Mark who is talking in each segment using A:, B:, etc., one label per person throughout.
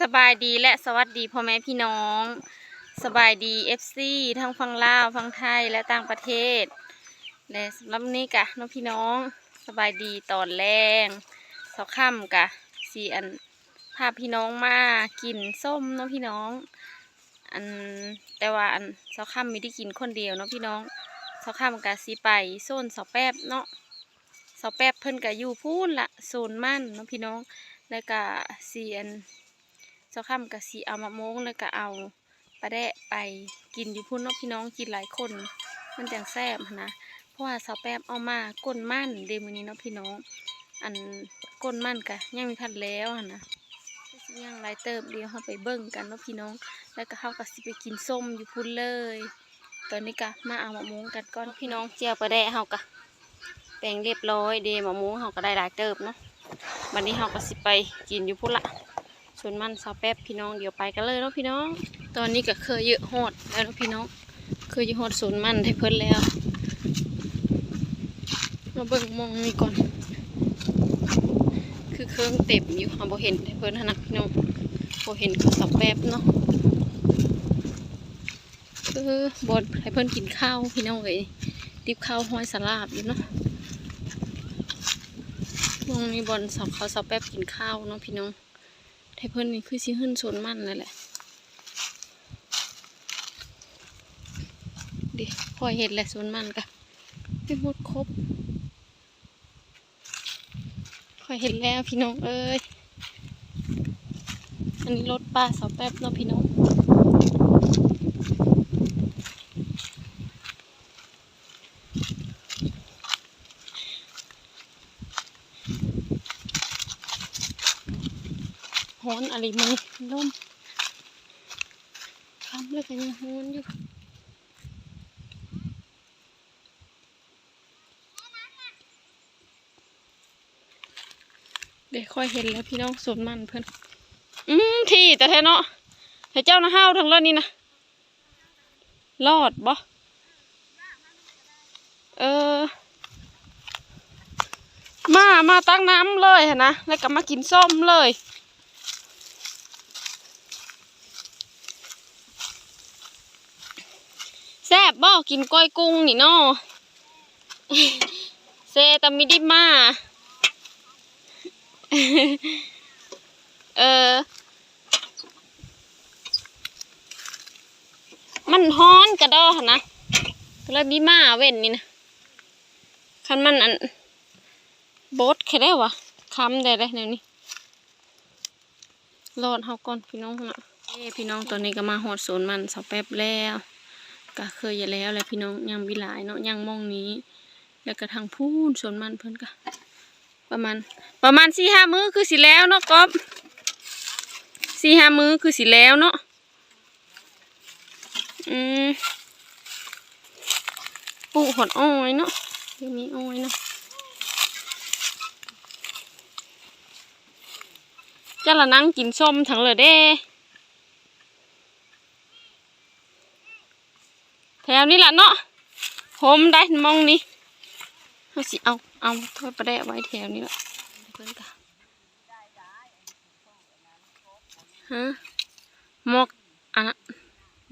A: สบายดีและสวัสดีพ่อแม่พี่น้อง สบายดีเอฟซีทั้งฝั่งลาวฝั่งไทยและต่างประเทศและสำหรับนี้กะน้องพี่น้องสบายดีตอนแรงสาค่ำกะสีอันพาพี่น้องมากินส้มน้องพี่น้อง อันแต่ว่าอันสาค่ำม่ได้กินคนเดียวเนาะพี่น้องสาค่ำกะสีไปโซนสาแป๊บเนาะสาแป๊บเพิ่นกะอยู่พูนละโซนมั่นเนาะพี่น้องแล้วก็สีอัน เจ้าค่ำกับสีเอามะม่วงแล้วก็เอาปลาแดะไปกินอยู่พุ่นเนาะพี่น้องกินหลายคน มันจังแซ่บนะ เพราะว่าสาวแป๊บเอามาก้นมั่นเดมือนี้เนาะพี่น้อง อันก้นมั่นกะยังมีทันแล้วนะสิยังหลายเติบเดียวเราไปเบิ่งกันเนาะพี่น้อง แล้วก็เฮาก็สิไปกินส้มอยู่พุ่นเลย ตอนนี้กะมาเอามะม่วงกันก่อนพี่น้องเจียวปลาแดะเฮากะแปลงเรียบร้อยเดมะม่วงเฮาก็ได้หลายเติบเนาะวันนี้เราก็สิไปกินอยู่พุ่นละ ส่วนมันซาวแป๊บพี่น้องเดี๋ยวไปกันเลยเนาะพี่น้อง ตอนนี้ก็เคยเยอะโหดแล้วเนาะพี่น้อง เคยเยอะโหดส่วนมันให้เพิ่นแล้ว มาเบิ่งมองนี่ก่อน คือเครื่องเต็มอยู่เราบ่เห็นให้เพิ่นหั้นนะพี่น้องบ่เห็นเขาซาวแป๊บเนาะเออบดให้เพิ่นกินข้าวพี่น้องเอ้ยดิบข้าวห้อยสลาบอยู่เนาะมองมีบอลสอบเขาสอบแป๊บกินข้าวเนาะพี่น้อง ให้เพิ่นนี่คือสิขึ้นโซนมันนั่นแหละดิพอเห็ดแหละโซนมันกะไม่หมดครบพอเห็นแล้วพี่น้องเอ้ยอันนี้รถป้าสอบแป๊บเนาะพี่น้อง ฮ้อนอะไรมันลมคำแล้วก็ยังฮ้อนอยู่เดี๋ยวค่อยเห็นแล้วพี่น้องสวนมันเพื่อนอืมที่แต่แท้เนาะให้เจ้านะห้าวทั้งรองนี้นะรอดบ่เออ มา มาตั้งน้ำเลยนนะแล้วก็มากินส้มเลย แซ่บบ่กินก้อยกุ้งนี่นาะเซตามิดิมา เออ มันฮ้อนกระดอนะก็เลยมีมาเว้นนี่นะคันมันอันบดแค่ได้วะคำได้เลยเดี๋ยวนี้รอดเฮาก่อนพี่น้องนะเอ้พี่น้องตอนนี้ก็มาหอดศูนมันสักแป๊บแล้ว ก็เคยอย่าแล้วแหละพี่น้องยังวิหลายเนาะยังมองนี้ แล้วก็ทางพูนสวนมันเพิ่นก็ประมาณ ประมาณสี่ห้ามื้อคือสิแล้วเนาะก๊อฟสี่ห้ามื้อคือสิแล้วเนาะอืมปลูกหอดอ้อยเนาะเดี๋ยวมีอ้อยเนาะจะละนั่งกินส้มทั้งเลยเด้ แถ วนี้แหละเนาะโฮมได้มองนี่เอาสิเอาเอาถ้วยประแดะไว้แถวนี้แหละเพื่อนกันฮะหมอกอะ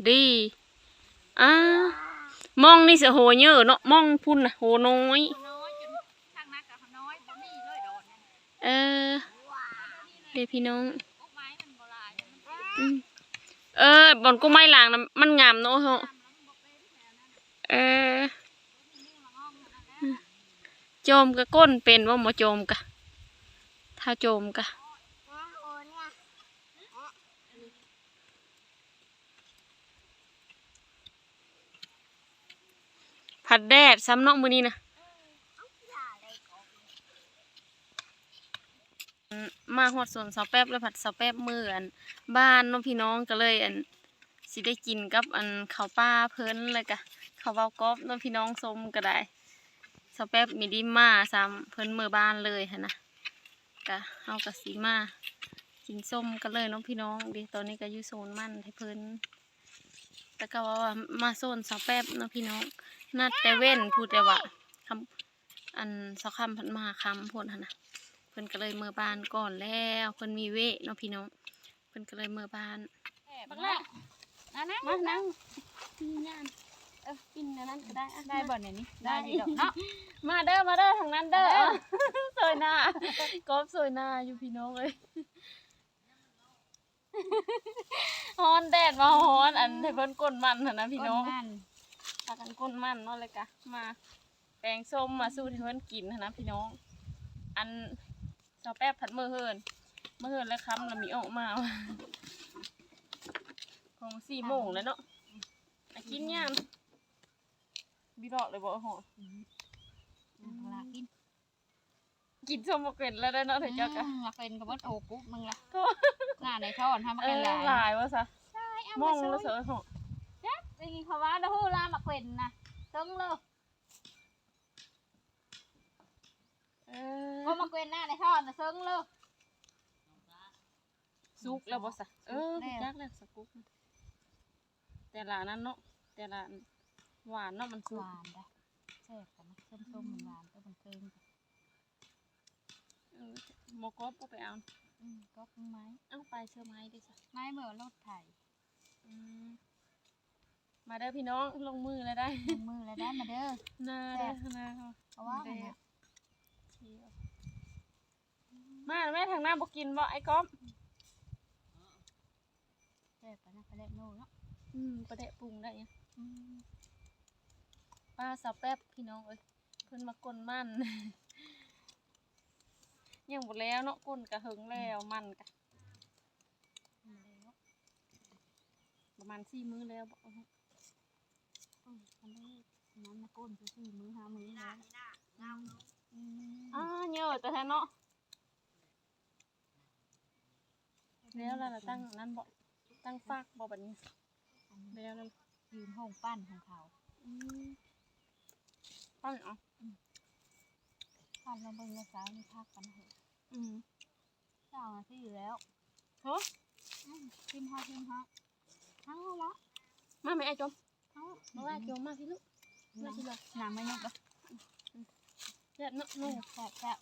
A: ดีอ่ามองนี่เสียโหเยอะเนาะมองพุ่นนะโหน้อย
B: น้อยเอ่
A: อเดี๋ยวพี่น้องเออบอนกุ้งไม้ลางนะมันงามเนาะ เออโจมกะก้นเป็นว่าหมอโจมกะถ้าโจมกะผัดแดดซ้ำนาะมือนี้นะมาหอดสวนเสาแป๊บแล้วผัดเสาแป๊บมืออัน บ้านน้องพี่น้องก็เลยอันสิได้กินกับอันข้าวป้าเพิ่นเลยกะ ข้าวเบากรอบเน้องพี่น้องส้มก็ได้สแป๊บมีดิมาซ้ำเพิ่นมือบ้านเลยฮะนะกะเฮากะสีมากินส้มกันเลยเน้องพี่น้องดิตอนนี้ก็อยู่โซนมันให้เพิ่นแต่ก็ว่าว่ามาโซนสแป๊บเนาะพี่น้องนัดแต่เว้นพูดแต่ว่าคำอันสะคำเพันมาคำพูดฮะนะเพิ่นก็เลยมือบ้านก่อนแล้วเพิ่นมีเวะเนาะพี่น้องเพิ่นพิ่นก็เลยเมื่อบ้าน
B: บักละอะนั่ง
A: มานั่งกินย่านเออกินอันนั้นก็ได้อะ
B: ได้บ่เนี่ยนี่ได้อยู่ดอกเนาะ
A: มาเด้อมาเด้อทางนั้นเด้อ
B: เออ
A: สวยหน้ากอบสวยหน้าอยู่พี่น้องเลยฮ้อนแดดมาฮ้อนอันให้เพิ่นก้นมันหั่นนะพี่น้อง
B: ก้มัน
A: พากันก้นมันเนาะเลยกะมาแปลงส้มมาสู้ให้เพิ่นกินหั่นนะพี่น้อง อันเสาแป๊บผัดมือเฮินมือเฮินแล้วค้ำแล้วมีออกมาว่ะของสี่โมงแล้วเนาะอะกินย่าง บิดอกเลยบ่หอ
B: บักละกิน
A: กินส้มบ่เป็นแล้วได้อเนาะเถอะจักอะ
B: อืมมาเป็นกับว่าโอ้ปุ๊บมึงละ
A: โธ่
B: หน้าในท่อนทำมา
A: เอ
B: กัน
A: อ
B: หลาย
A: หลายว่าซะ
B: ใช่เอา
A: ม
B: มา
A: อง
B: ช่ว
A: แล้ว
B: ย
A: เสือหอ
B: ได้ยินเขาว่าเดาฮู้ลามาเป็นนะตึงเลย
A: เออ
B: ก็มาเป็นหน้าในท่อนนะซึ้งเลย
A: สุกแล้วบ่ซะเออ
B: สุกแล้ว
A: จักแล้วสกุกแต่ละนั้นเนาะแต่ละอัน หวานเนาะมันสุ
B: ห
A: ก
B: วานได้แซ่บกันนะส้มๆมันหวานก็มันเคิง
A: เออหมอกอบก็ไปเอา
B: อืมก็ไม้
A: เอาไปเชื่อไม้ด้วยจ้ะ
B: ไม้เมื่อรถไถ
A: อืมมาเด้อพี่น้องลงมือแล้วได้
B: ลงมือแล้วได้มาเด้อ
A: นาเด้อนาเขา
B: เพราะว่า
A: ได้
B: เนี่ย
A: เที่ยวมาแม่ทางหน้าบอกกินบ่ไอ้ก๊อฟ
B: แซ่บกันนะไปเล่นโน่เนาะ
A: อืมประเดะปรุงได้ยัง
B: อืม
A: ป้าสาวแป๊บพี่น้องเอ้ยเพิ่นมากลนมันยังหมดแล้วเนาะก้นกะหึงแล้วมันกะ
B: มาแล้ว
A: ประมาณสี่มื้อแล้วบ่
B: อืมอันนี้น้ำนะก้นคือสี่มือห้ามือแล้วอืม
A: อ่าเยอะแต่แท้เนาะแล้วล่ะล่ะตั้งนั้นบ่ตั้งฟากบ่บัดนี้
B: อันนี้
A: แล้วนั่น
B: ยืนห้องปั้นของเขา
A: อืมปั้นเอะ
B: ปั้นแล้วเบิ่งว่าสาวนี่พักกันเหอะ
A: อืม
B: เจ้านาที่อยู่แล้ว
A: เฮ้ย
B: อืมทิมฮอทิมฮอทั้งละ
A: มาไหมไอ้จอม
B: ทั้ง
A: มาว่าจอมมาพี่ลูกมาที่ละ
B: น้ำไม่นึกอะ
A: เด็ดเนาะ
B: นู่
A: นู่
B: นแซ่บแซ่บ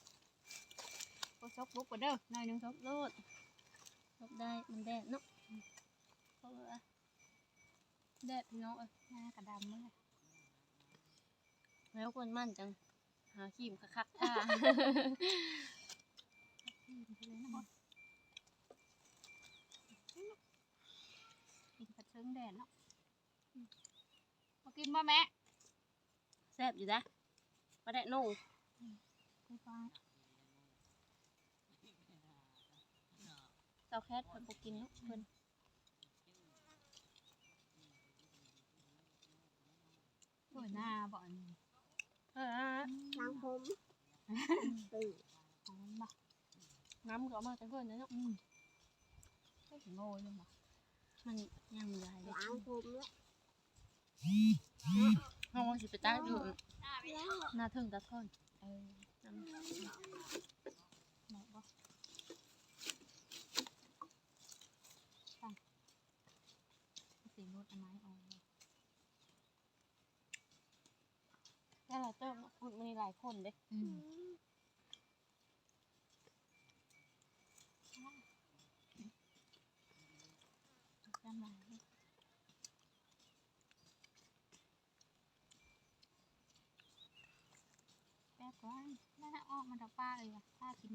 B: โอ้ซกบุกกันเด้อหน่อยหนึง
A: ลบโลดลบได้มันแดดเนาะเพราะว่าแดดพี่น้องเอ้ย
B: หน้ากระดำเลย
A: แล้วคนมั่นจัง หาขีมคักๆท่า
B: ทิมไปเลยนะกินกระเชิงแดดเนาะมากินบ่แม่
A: แซ่บอยู่นะประเดะนู่
B: ไปฟัง
A: เตาแคสเพิ่นบ่กินเนาะเพิ่น
B: สวยหน้าบ่อน
A: เออ
B: ล้างผมตื่นหอมบ่
A: น้ำก็เอามาแต่เพิ่นเนาะ
B: อืมก็ถึงโง่เลยบ่
A: มันยังใหญ่เลย
B: ล้างผมแล้ว
A: เฮาว่าสิไปตักอยู่หน้าเทิงตะท่อน
B: เออ
A: น้ำ
B: เหมาะบ่ฟังเสียงรถอันไม้ออกเลย
A: แล้ว เราเติมเนาะมันมีหลายคนเด้
B: อืมจำไว้แป๊บก่อนแล้วถ้าออกมาจากป้าเลยว่ะป้ากิน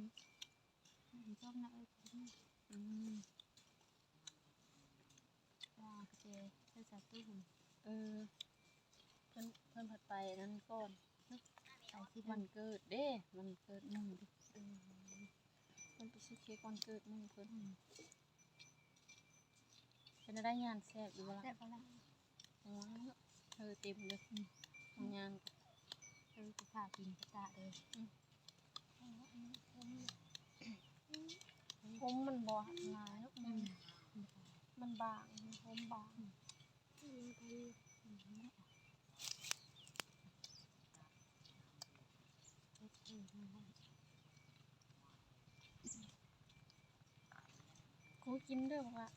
B: กินส้มนะเอ้ยกิน
A: อืม
B: ปลากระเจใส่ใส่ตู้หุ่น
A: เออเพิ่นเพิ่นผัดไปนั่นก่อน
B: ใส่ที่
A: วั
B: มัน
A: นเกิดเด้ มันเกิดหมึงดิเออเพิ่นไปซื้อเค้กวันเกิดหมึงเพิ่นเป็นได้งานแซ่บอยู่บ่
B: แซ่
A: ล่ะ
B: บปะล่ะ
A: ว้าวเนาะเธอเต็มเลยทำงาน
B: เออกูพากินกระตะเลย
A: ผมมันบ่หลายเนาะ
B: อืม
A: มันบางผมบาง กูกินเด้อบอกว่า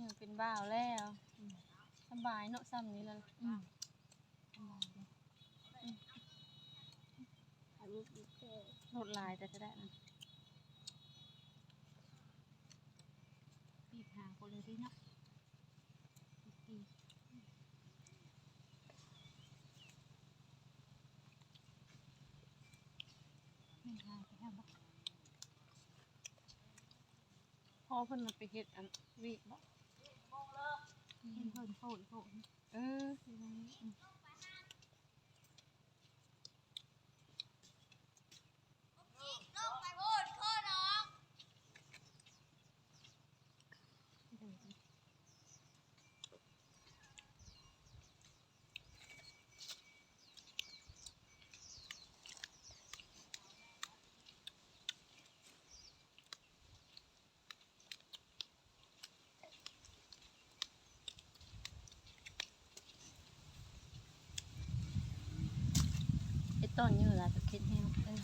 A: ยังเป็นบ่าวแล้วสบายเนาะซ้ำนี้แล้ว
B: อืมลย
A: รถลายแต่จะได้นะ
B: หาคนเลยที่เนาะอีกไม่หาไปแล้วบ่
A: พอเพิ่นมันไปเฮ็ดอันวีบ่
B: เห็นเพิ่นโผล่โผล่
A: เออ
B: อยู่ตรงนี้อืมเดี๋ยวดิ
A: ไอ้ ต้นนี่ล่ะตะค็ดแห้งเออ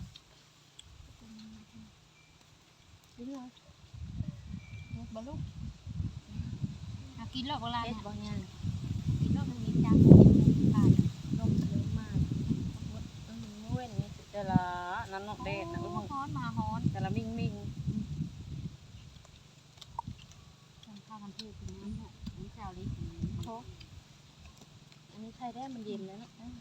B: กินเลยเฮ็ดบ่ลูกอะกินแล้วเวลา
A: เฮ็ด
B: น่ะ
A: บ่ย่าง
B: กินแล้วมันมีจานผ่าน
A: ลมเยอะมากอืมเว้นนี่แต่ละนั้นนาะแดดนะ
B: โอ้
A: ลูก
B: ฮ้อนมาฮ้อน
A: แต่ละมิ่งมิ่ง
B: ต้องข้าวกันเทศถึงน้ำเนี่ยน้ำเจ้าลิถึง
A: โคกอันนี้ใครได้มันเย็นแล้วเนาะเออ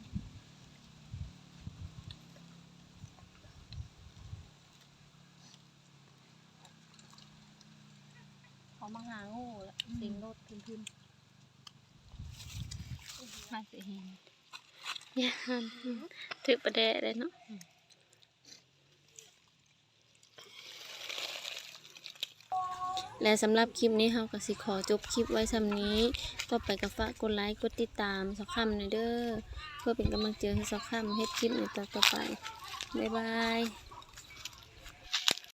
A: เขามาหางูแล้วสิงรถ ขึ้นขึ้น
B: มาสิเห็น
A: ยานถือประแดะเลยเนาะและสำหรับคลิปนี้เฮาก็สิขอจบคลิปไว้สำนี้ต่อไปก็ฝากกดไลค์กดติดตามสักคำหน่อยเด้อเพื่อเป็นกำลังใจให้สักคำเฮ็ดคลิปในต่อๆไป บ๊ายบาย